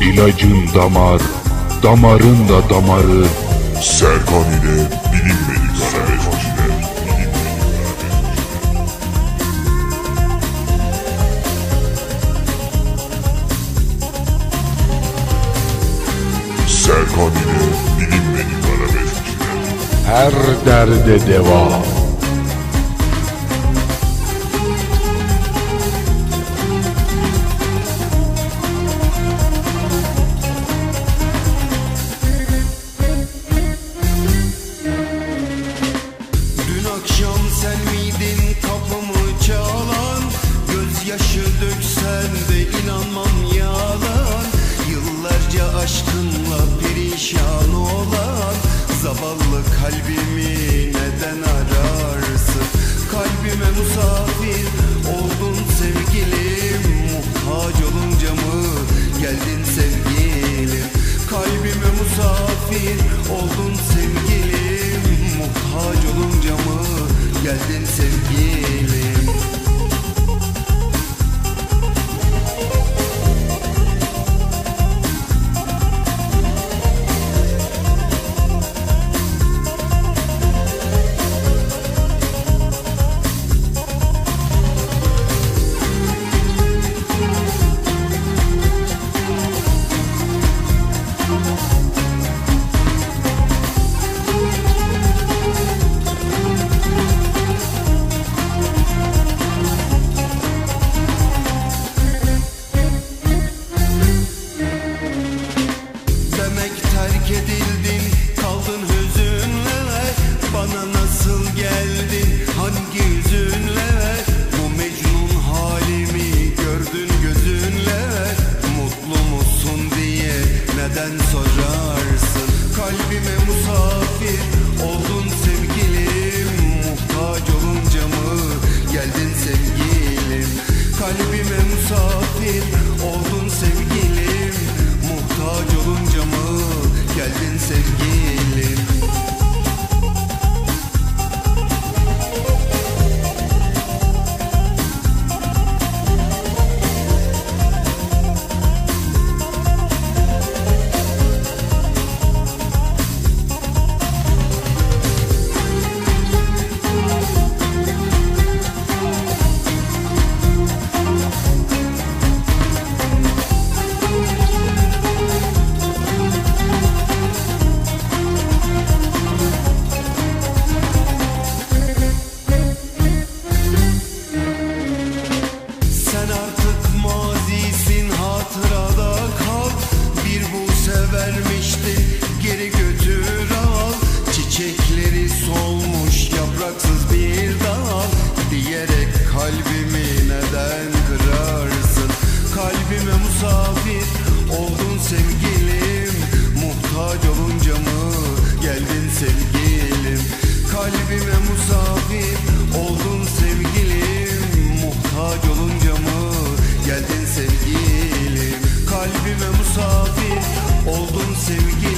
İlacın damar, damarın da damarı. Serkan ile. Bilinmedik arabeskçiler. Serkan ile arabeskçiler. Her derde deva. Sen miydin kapımı çalan Gözyaşı döksen de inanmam yalan Yıllarca aşkınla perişan Zavallı kalbimi neden ararsın? Kalbime musafir oldun sevgilim. Muhtaç olunca mı geldin sevgilim? Kalbime musafir oldun sevgilim. Muhtaç olunca mı geldin sevgilim Kalbime musafir oldun sevgilim. Muhtaç olunca mı geldin sevgilim? Kalbime musafir oldun sevgilim. Muhtaç olunca mı geldin sevgilim sevgilim Kalbime musafir. Oldun sevgilim Muhtaç olunca mı geldin sevgilim? Kalbime musafir. Oldun sevgilim